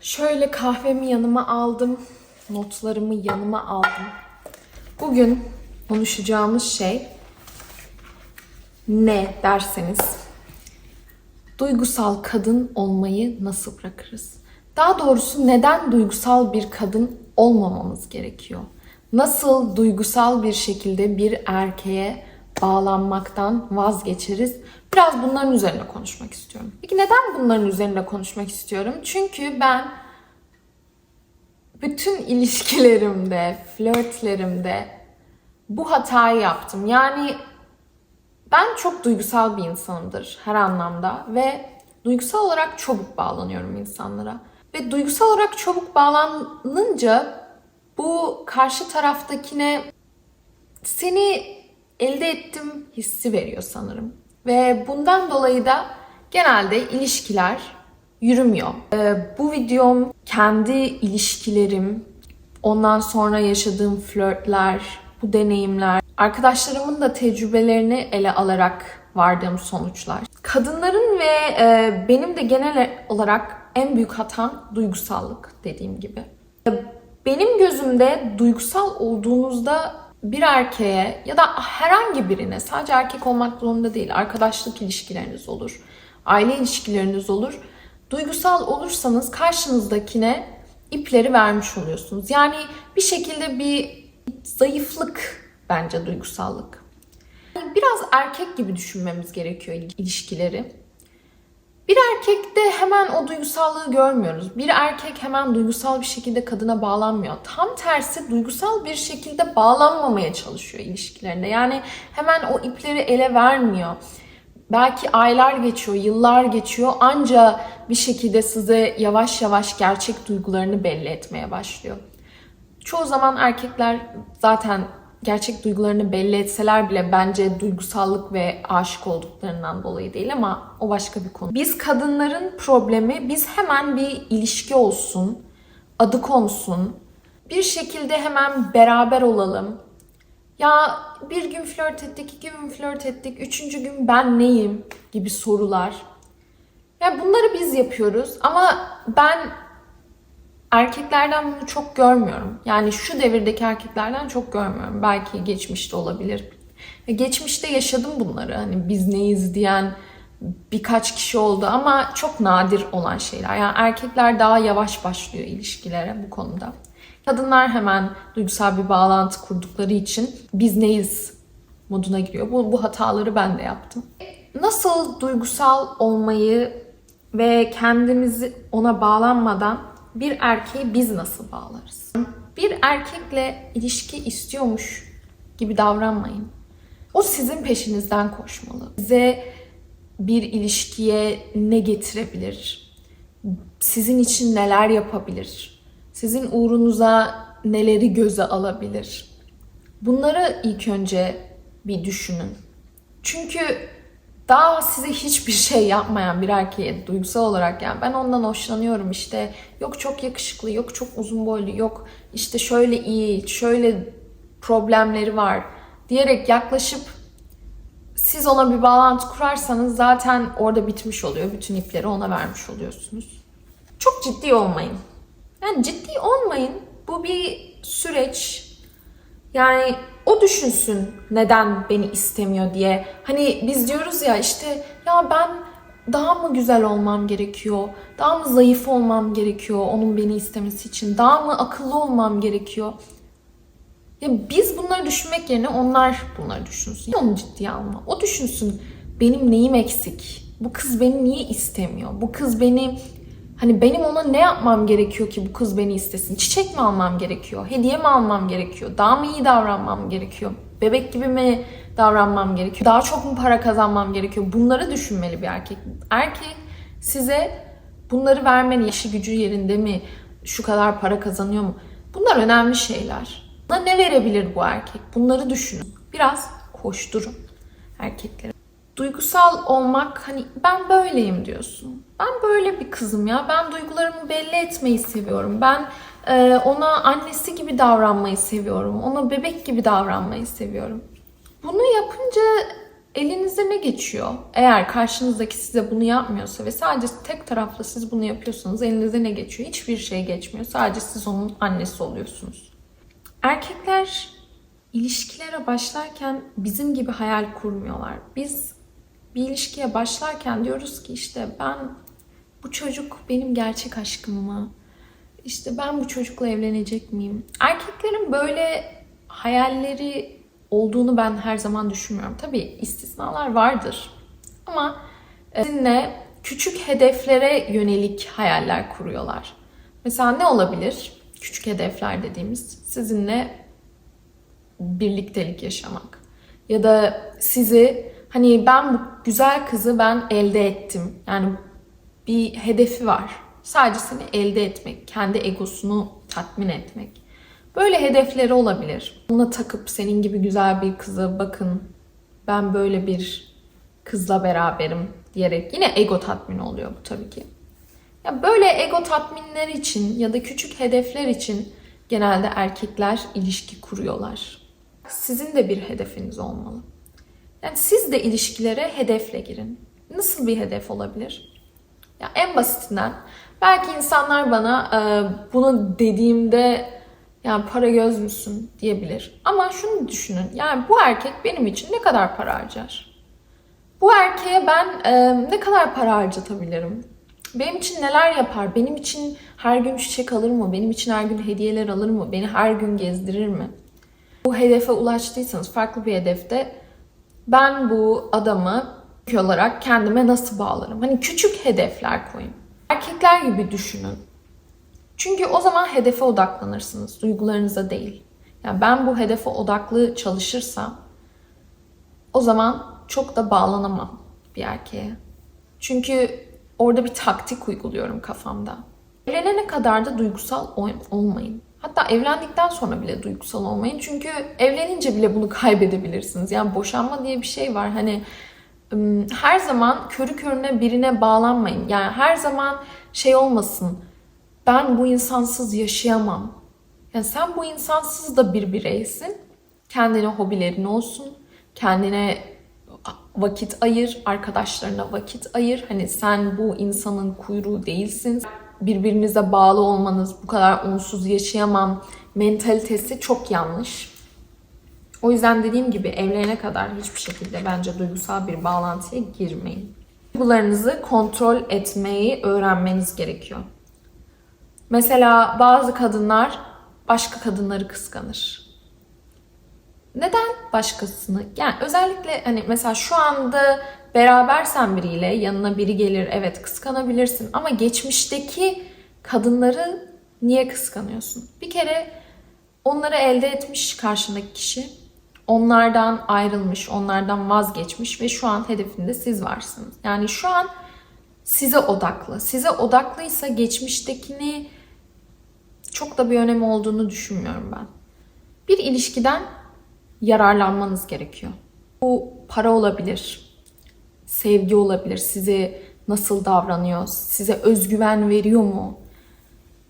Şöyle kahvemi yanıma aldım. Notlarımı yanıma aldım. Bugün konuşacağımız şey ne derseniz duygusal kadın olmayı nasıl bırakırız? Daha doğrusu neden duygusal bir kadın olmamamız gerekiyor? Nasıl duygusal bir şekilde bir erkeğe bağlanmaktan vazgeçeriz? Biraz bunların üzerine konuşmak istiyorum. Peki neden bunların üzerine konuşmak istiyorum? Çünkü ben bütün ilişkilerimde, flörtlerimde bu hatayı yaptım. Yani ben çok duygusal bir insanımdır her anlamda ve duygusal olarak çabuk bağlanıyorum insanlara. Ve duygusal olarak çabuk bağlanınca bu karşı taraftakine seni elde ettim hissi veriyor sanırım. Ve bundan dolayı da genelde ilişkiler yürümüyor. Ee, bu videom kendi ilişkilerim, ondan sonra yaşadığım flörtler, bu deneyimler, arkadaşlarımın da tecrübelerini ele alarak vardığım sonuçlar. Kadınların ve e, benim de genel olarak en büyük hatam duygusallık dediğim gibi. Benim gözümde duygusal olduğunuzda bir erkeğe ya da herhangi birine sadece erkek olmak zorunda değil arkadaşlık ilişkileriniz olur, aile ilişkileriniz olur. Duygusal olursanız karşınızdakine ipleri vermiş oluyorsunuz. Yani bir şekilde bir zayıflık bence duygusallık. Biraz erkek gibi düşünmemiz gerekiyor ilişkileri. Bir erkekte hemen o duygusallığı görmüyoruz. Bir erkek hemen duygusal bir şekilde kadına bağlanmıyor. Tam tersi duygusal bir şekilde bağlanmamaya çalışıyor ilişkilerinde. Yani hemen o ipleri ele vermiyor. Belki aylar geçiyor, yıllar geçiyor anca bir şekilde size yavaş yavaş gerçek duygularını belli etmeye başlıyor. Çoğu zaman erkekler zaten gerçek duygularını belli etseler bile bence duygusallık ve aşık olduklarından dolayı değil ama o başka bir konu. Biz kadınların problemi biz hemen bir ilişki olsun, adı konsun, bir şekilde hemen beraber olalım. Ya bir gün flört ettik, iki gün flört ettik, üçüncü gün ben neyim gibi sorular. Ya bunları biz yapıyoruz ama ben erkeklerden bunu çok görmüyorum. Yani şu devirdeki erkeklerden çok görmüyorum. Belki geçmişte olabilir. Geçmişte yaşadım bunları. Hani biz neyiz diyen birkaç kişi oldu ama çok nadir olan şeyler. Yani erkekler daha yavaş başlıyor ilişkilere bu konuda. Kadınlar hemen duygusal bir bağlantı kurdukları için biz neyiz moduna giriyor. Bu, bu hataları ben de yaptım. Nasıl duygusal olmayı ve kendimizi ona bağlanmadan bir erkeği biz nasıl bağlarız? Bir erkekle ilişki istiyormuş gibi davranmayın. O sizin peşinizden koşmalı. Size bir ilişkiye ne getirebilir? Sizin için neler yapabilir? Sizin uğrunuza neleri göze alabilir? Bunları ilk önce bir düşünün. Çünkü daha size hiçbir şey yapmayan bir erkeğe duygusal olarak yani ben ondan hoşlanıyorum işte yok çok yakışıklı yok çok uzun boylu yok işte şöyle iyi şöyle problemleri var diyerek yaklaşıp siz ona bir bağlantı kurarsanız zaten orada bitmiş oluyor. Bütün ipleri ona vermiş oluyorsunuz. Çok ciddi olmayın. Yani ciddi olmayın. Bu bir süreç. Yani o düşünsün neden beni istemiyor diye. Hani biz diyoruz ya işte ya ben daha mı güzel olmam gerekiyor? Daha mı zayıf olmam gerekiyor onun beni istemesi için? Daha mı akıllı olmam gerekiyor? Ya biz bunları düşünmek yerine onlar bunları düşünsün. Onu ciddiye alma. O düşünsün benim neyim eksik? Bu kız beni niye istemiyor? Bu kız beni Hani benim ona ne yapmam gerekiyor ki bu kız beni istesin? Çiçek mi almam gerekiyor? Hediye mi almam gerekiyor? Daha mı iyi davranmam gerekiyor? Bebek gibi mi davranmam gerekiyor? Daha çok mu para kazanmam gerekiyor? Bunları düşünmeli bir erkek. Erkek size bunları vermeli. İşi gücü yerinde mi? Şu kadar para kazanıyor mu? Bunlar önemli şeyler. Buna ne verebilir bu erkek? Bunları düşünün. Biraz koşturun erkeklere. Duygusal olmak hani ben böyleyim diyorsun. Ben böyle bir kızım ya. Ben duygularımı belli etmeyi seviyorum. Ben e, ona annesi gibi davranmayı seviyorum. Ona bebek gibi davranmayı seviyorum. Bunu yapınca elinize ne geçiyor? Eğer karşınızdaki size bunu yapmıyorsa ve sadece tek taraflı siz bunu yapıyorsanız elinize ne geçiyor? Hiçbir şey geçmiyor. Sadece siz onun annesi oluyorsunuz. Erkekler ilişkilere başlarken bizim gibi hayal kurmuyorlar. Biz bir ilişkiye başlarken diyoruz ki işte ben bu çocuk benim gerçek aşkım mı? İşte ben bu çocukla evlenecek miyim? Erkeklerin böyle hayalleri olduğunu ben her zaman düşünmüyorum. Tabii istisnalar vardır. Ama e, sizinle küçük hedeflere yönelik hayaller kuruyorlar. Mesela ne olabilir? Küçük hedefler dediğimiz sizinle birliktelik yaşamak. Ya da sizi hani ben bu güzel kızı ben elde ettim. Yani bir hedefi var. Sadece seni elde etmek, kendi egosunu tatmin etmek. Böyle hedefleri olabilir. Buna takıp senin gibi güzel bir kızı bakın ben böyle bir kızla beraberim diyerek yine ego tatmin oluyor bu tabii ki. Ya böyle ego tatminler için ya da küçük hedefler için genelde erkekler ilişki kuruyorlar. Sizin de bir hedefiniz olmalı. Yani siz de ilişkilere hedefle girin. Nasıl bir hedef olabilir? Ya en basitinden belki insanlar bana e, bunu dediğimde yani para göz müsün diyebilir. Ama şunu düşünün. Yani bu erkek benim için ne kadar para harcar? Bu erkeğe ben e, ne kadar para harcatabilirim? Benim için neler yapar? Benim için her gün çiçek alır mı? Benim için her gün hediyeler alır mı? Beni her gün gezdirir mi? Bu hedefe ulaştıysanız farklı bir hedefte ben bu adamı olarak kendime nasıl bağlarım? Hani küçük hedefler koyun. Erkekler gibi düşünün. Çünkü o zaman hedefe odaklanırsınız, duygularınıza değil. Yani ben bu hedefe odaklı çalışırsam o zaman çok da bağlanamam bir erkeğe. Çünkü orada bir taktik uyguluyorum kafamda. Evlenene kadar da duygusal olmayın. Hatta evlendikten sonra bile duygusal olmayın. Çünkü evlenince bile bunu kaybedebilirsiniz. Yani boşanma diye bir şey var. Hani her zaman körü körüne birine bağlanmayın. Yani her zaman şey olmasın. Ben bu insansız yaşayamam. Yani sen bu insansız da bir bireysin. Kendine hobilerin olsun. Kendine vakit ayır, arkadaşlarına vakit ayır. Hani sen bu insanın kuyruğu değilsin. Birbirinize bağlı olmanız, bu kadar onsuz yaşayamam mentalitesi çok yanlış. O yüzden dediğim gibi evlenene kadar hiçbir şekilde bence duygusal bir bağlantıya girmeyin. Duygularınızı kontrol etmeyi öğrenmeniz gerekiyor. Mesela bazı kadınlar başka kadınları kıskanır. Neden başkasını? Yani özellikle hani mesela şu anda berabersen biriyle yanına biri gelir evet kıskanabilirsin ama geçmişteki kadınları niye kıskanıyorsun? Bir kere onları elde etmiş karşındaki kişi. Onlardan ayrılmış, onlardan vazgeçmiş ve şu an hedefinde siz varsınız. Yani şu an size odaklı. Size odaklıysa geçmiştekini çok da bir önemi olduğunu düşünmüyorum ben. Bir ilişkiden yararlanmanız gerekiyor. Bu para olabilir, sevgi olabilir, size nasıl davranıyor, size özgüven veriyor mu?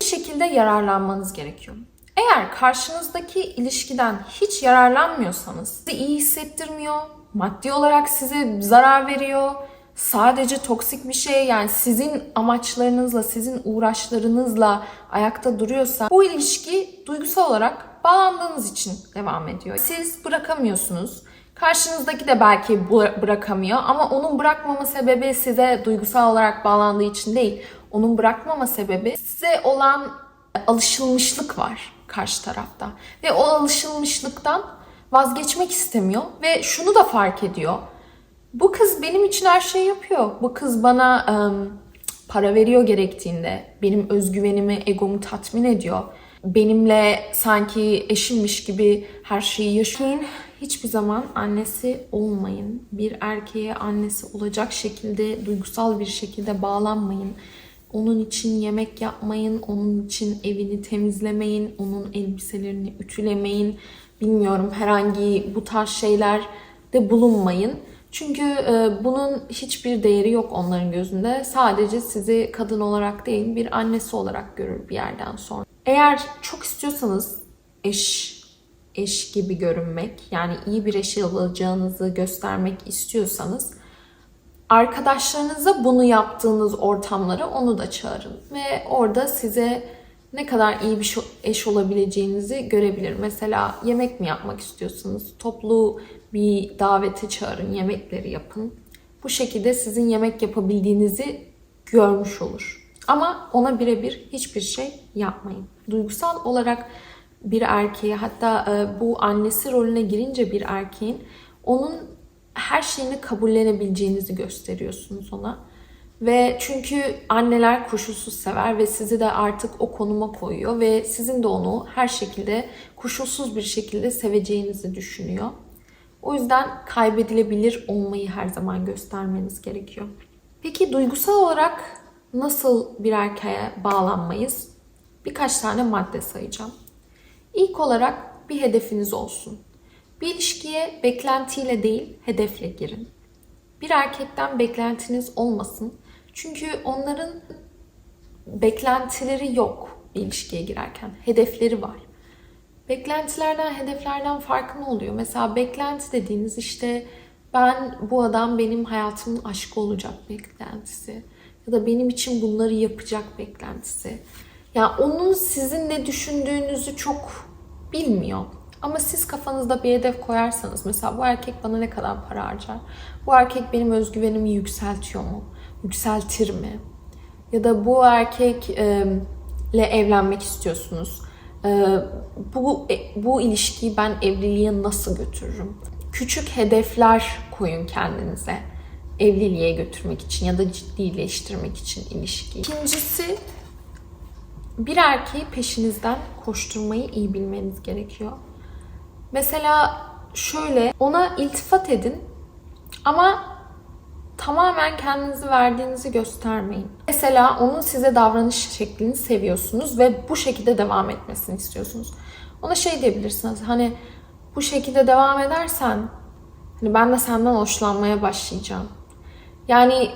Bir şekilde yararlanmanız gerekiyor. Eğer karşınızdaki ilişkiden hiç yararlanmıyorsanız, sizi iyi hissettirmiyor, maddi olarak size zarar veriyor, sadece toksik bir şey yani sizin amaçlarınızla, sizin uğraşlarınızla ayakta duruyorsa bu ilişki duygusal olarak bağlandığınız için devam ediyor. Siz bırakamıyorsunuz. Karşınızdaki de belki bırakamıyor ama onun bırakmama sebebi size duygusal olarak bağlandığı için değil. Onun bırakmama sebebi size olan alışılmışlık var karşı tarafta. Ve o alışılmışlıktan vazgeçmek istemiyor ve şunu da fark ediyor bu kız benim için her şeyi yapıyor. Bu kız bana um, para veriyor gerektiğinde. Benim özgüvenimi, egomu tatmin ediyor. Benimle sanki eşimmiş gibi her şeyi yaşayın. Hiçbir zaman annesi olmayın. Bir erkeğe annesi olacak şekilde, duygusal bir şekilde bağlanmayın. Onun için yemek yapmayın, onun için evini temizlemeyin, onun elbiselerini ütülemeyin. Bilmiyorum herhangi bu tarz şeyler de bulunmayın. Çünkü e, bunun hiçbir değeri yok onların gözünde. Sadece sizi kadın olarak değil bir annesi olarak görür bir yerden sonra. Eğer çok istiyorsanız eş eş gibi görünmek, yani iyi bir eş olacağınızı göstermek istiyorsanız arkadaşlarınıza bunu yaptığınız ortamlara onu da çağırın ve orada size ne kadar iyi bir eş olabileceğinizi görebilir. Mesela yemek mi yapmak istiyorsunuz? Toplu bir davete çağırın, yemekleri yapın. Bu şekilde sizin yemek yapabildiğinizi görmüş olur. Ama ona birebir hiçbir şey yapmayın. Duygusal olarak bir erkeğe hatta e, bu annesi rolüne girince bir erkeğin onun her şeyini kabullenebileceğinizi gösteriyorsunuz ona. Ve çünkü anneler koşulsuz sever ve sizi de artık o konuma koyuyor ve sizin de onu her şekilde koşulsuz bir şekilde seveceğinizi düşünüyor. O yüzden kaybedilebilir olmayı her zaman göstermeniz gerekiyor. Peki duygusal olarak nasıl bir erkeğe bağlanmayız? Birkaç tane madde sayacağım. İlk olarak bir hedefiniz olsun. Bir ilişkiye beklentiyle değil, hedefle girin. Bir erkekten beklentiniz olmasın. Çünkü onların beklentileri yok bir ilişkiye girerken. Hedefleri var. Beklentilerden, hedeflerden farkı ne oluyor? Mesela beklenti dediğiniz işte ben bu adam benim hayatımın aşkı olacak beklentisi. Ya da benim için bunları yapacak beklentisi. Yani onun sizin ne düşündüğünüzü çok bilmiyor. Ama siz kafanızda bir hedef koyarsanız mesela bu erkek bana ne kadar para harcar? Bu erkek benim özgüvenimi yükseltiyor mu? Yükseltir mi? Ya da bu erkekle evlenmek istiyorsunuz. E, bu bu ilişkiyi ben evliliğe nasıl götürürüm? Küçük hedefler koyun kendinize. Evliliğe götürmek için ya da ciddileştirmek için ilişkiyi. İkincisi bir erkeği peşinizden koşturmayı iyi bilmeniz gerekiyor. Mesela şöyle ona iltifat edin ama tamamen kendinizi verdiğinizi göstermeyin. Mesela onun size davranış şeklini seviyorsunuz ve bu şekilde devam etmesini istiyorsunuz. Ona şey diyebilirsiniz hani bu şekilde devam edersen hani ben de senden hoşlanmaya başlayacağım. Yani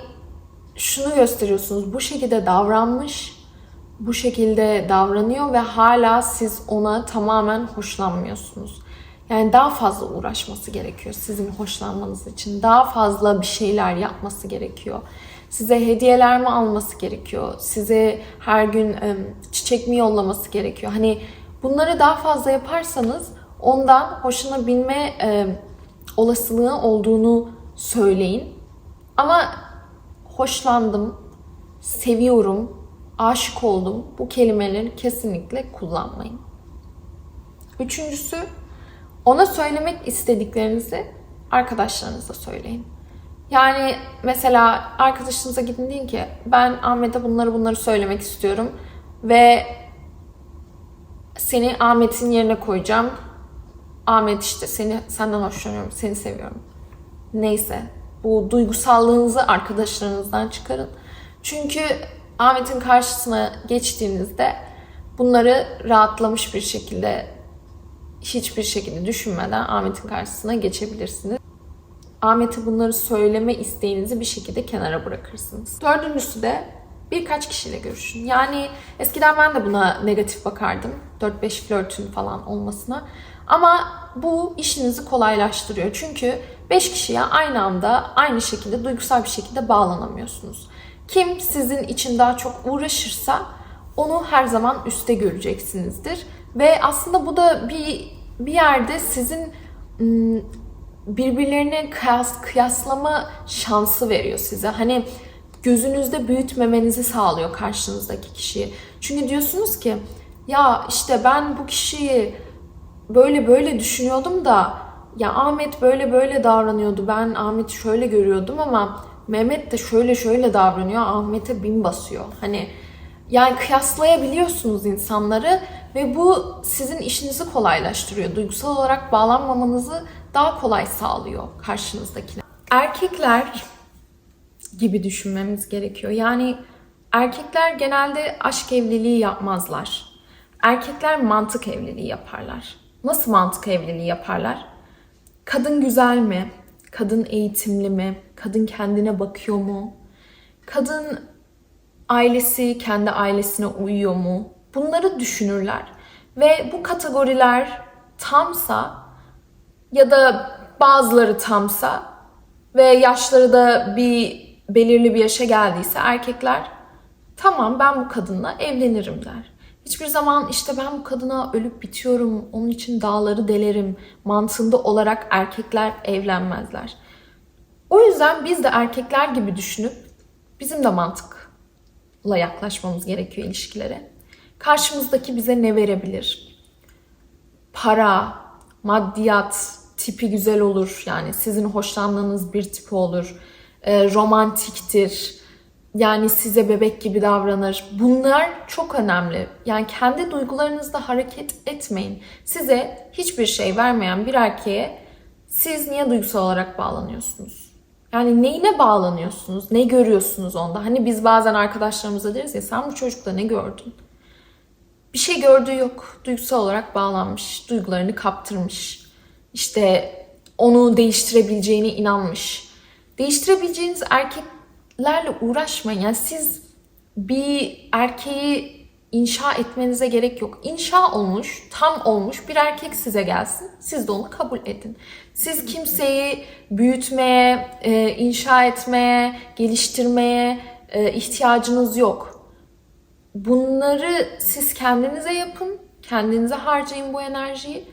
şunu gösteriyorsunuz bu şekilde davranmış bu şekilde davranıyor ve hala siz ona tamamen hoşlanmıyorsunuz. Yani daha fazla uğraşması gerekiyor sizin hoşlanmanız için. Daha fazla bir şeyler yapması gerekiyor. Size hediyeler mi alması gerekiyor? Size her gün çiçek mi yollaması gerekiyor? Hani bunları daha fazla yaparsanız ondan hoşlanabilme olasılığı olduğunu söyleyin. Ama hoşlandım, seviyorum, aşık oldum bu kelimeleri kesinlikle kullanmayın. Üçüncüsü ona söylemek istediklerinizi arkadaşlarınıza söyleyin. Yani mesela arkadaşınıza gidin deyin ki ben Ahmet'e bunları bunları söylemek istiyorum ve seni Ahmet'in yerine koyacağım. Ahmet işte seni senden hoşlanıyorum, seni seviyorum. Neyse bu duygusallığınızı arkadaşlarınızdan çıkarın. Çünkü Ahmet'in karşısına geçtiğinizde bunları rahatlamış bir şekilde hiçbir şekilde düşünmeden Ahmet'in karşısına geçebilirsiniz. Ahmet'e bunları söyleme isteğinizi bir şekilde kenara bırakırsınız. Dördüncüsü de birkaç kişiyle görüşün. Yani eskiden ben de buna negatif bakardım. 4-5 flörtün falan olmasına. Ama bu işinizi kolaylaştırıyor. Çünkü 5 kişiye aynı anda aynı şekilde duygusal bir şekilde bağlanamıyorsunuz. Kim sizin için daha çok uğraşırsa onu her zaman üste göreceksinizdir. Ve aslında bu da bir bir yerde sizin birbirlerine kıyas, kıyaslama şansı veriyor size. Hani gözünüzde büyütmemenizi sağlıyor karşınızdaki kişiyi. Çünkü diyorsunuz ki ya işte ben bu kişiyi böyle böyle düşünüyordum da ya Ahmet böyle böyle davranıyordu. Ben Ahmet'i şöyle görüyordum ama Mehmet de şöyle şöyle davranıyor. Ahmet'e bin basıyor. Hani yani kıyaslayabiliyorsunuz insanları ve bu sizin işinizi kolaylaştırıyor. Duygusal olarak bağlanmamanızı daha kolay sağlıyor karşınızdakine. Erkekler gibi düşünmemiz gerekiyor. Yani erkekler genelde aşk evliliği yapmazlar. Erkekler mantık evliliği yaparlar. Nasıl mantık evliliği yaparlar? Kadın güzel mi? Kadın eğitimli mi? Kadın kendine bakıyor mu? Kadın ailesi kendi ailesine uyuyor mu? Bunları düşünürler. Ve bu kategoriler tamsa ya da bazıları tamsa ve yaşları da bir belirli bir yaşa geldiyse erkekler tamam ben bu kadınla evlenirim der. Hiçbir zaman işte ben bu kadına ölüp bitiyorum, onun için dağları delerim mantığında olarak erkekler evlenmezler. O yüzden biz de erkekler gibi düşünüp bizim de mantıkla yaklaşmamız gerekiyor ilişkilere. Karşımızdaki bize ne verebilir? Para, maddiyat, tipi güzel olur. Yani sizin hoşlandığınız bir tipi olur. E, romantiktir. Yani size bebek gibi davranır. Bunlar çok önemli. Yani kendi duygularınızda hareket etmeyin. Size hiçbir şey vermeyen bir erkeğe siz niye duygusal olarak bağlanıyorsunuz? Yani neyine bağlanıyorsunuz? Ne görüyorsunuz onda? Hani biz bazen arkadaşlarımıza deriz ya sen bu çocukta ne gördün? Bir şey gördüğü yok. Duygusal olarak bağlanmış. Duygularını kaptırmış. İşte onu değiştirebileceğine inanmış. Değiştirebileceğiniz erkeklerle uğraşmayın. Yani siz bir erkeği inşa etmenize gerek yok. İnşa olmuş, tam olmuş bir erkek size gelsin. Siz de onu kabul edin. Siz kimseyi büyütmeye, e, inşa etmeye, geliştirmeye e, ihtiyacınız yok. Bunları siz kendinize yapın. Kendinize harcayın bu enerjiyi.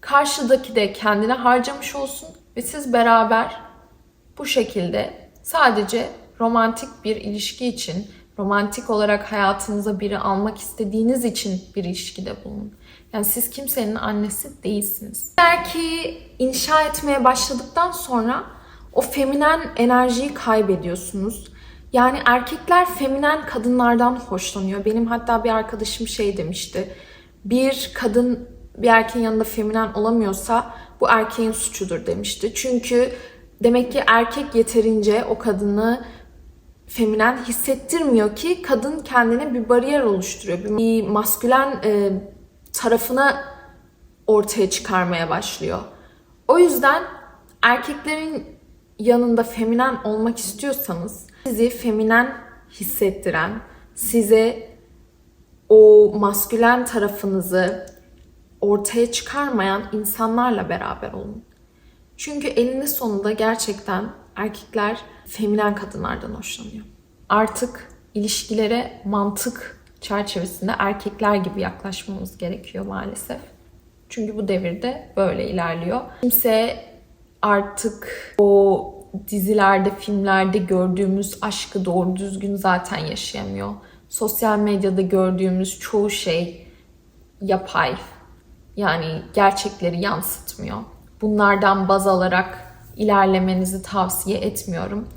Karşıdaki de kendine harcamış olsun ve siz beraber bu şekilde sadece romantik bir ilişki için, romantik olarak hayatınıza biri almak istediğiniz için bir ilişkide bulunun. Yani siz kimsenin annesi değilsiniz. Belki inşa etmeye başladıktan sonra o feminen enerjiyi kaybediyorsunuz. Yani erkekler feminen kadınlardan hoşlanıyor. Benim hatta bir arkadaşım şey demişti. Bir kadın bir erkeğin yanında feminen olamıyorsa bu erkeğin suçudur demişti. Çünkü demek ki erkek yeterince o kadını feminen hissettirmiyor ki kadın kendine bir bariyer oluşturuyor. Bir maskülen e, tarafını ortaya çıkarmaya başlıyor. O yüzden erkeklerin yanında feminen olmak istiyorsanız sizi feminen hissettiren, size o maskülen tarafınızı ortaya çıkarmayan insanlarla beraber olun. Çünkü elinde sonunda gerçekten erkekler feminen kadınlardan hoşlanıyor. Artık ilişkilere mantık çerçevesinde erkekler gibi yaklaşmamız gerekiyor maalesef. Çünkü bu devirde böyle ilerliyor. Kimse artık o dizilerde, filmlerde gördüğümüz aşkı doğru düzgün zaten yaşayamıyor. Sosyal medyada gördüğümüz çoğu şey yapay. Yani gerçekleri yansıtmıyor. Bunlardan baz alarak ilerlemenizi tavsiye etmiyorum.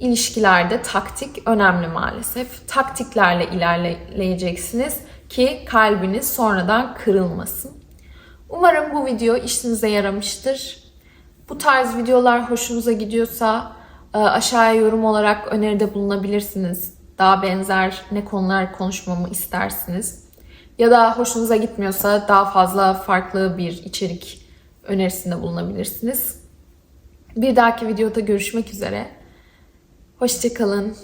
İlişkilerde taktik önemli maalesef. Taktiklerle ilerleyeceksiniz ki kalbiniz sonradan kırılmasın. Umarım bu video işinize yaramıştır. Bu tarz videolar hoşunuza gidiyorsa e, aşağıya yorum olarak öneride bulunabilirsiniz. Daha benzer ne konular konuşmamı istersiniz. Ya da hoşunuza gitmiyorsa daha fazla farklı bir içerik önerisinde bulunabilirsiniz. Bir dahaki videoda görüşmek üzere. Hoşçakalın.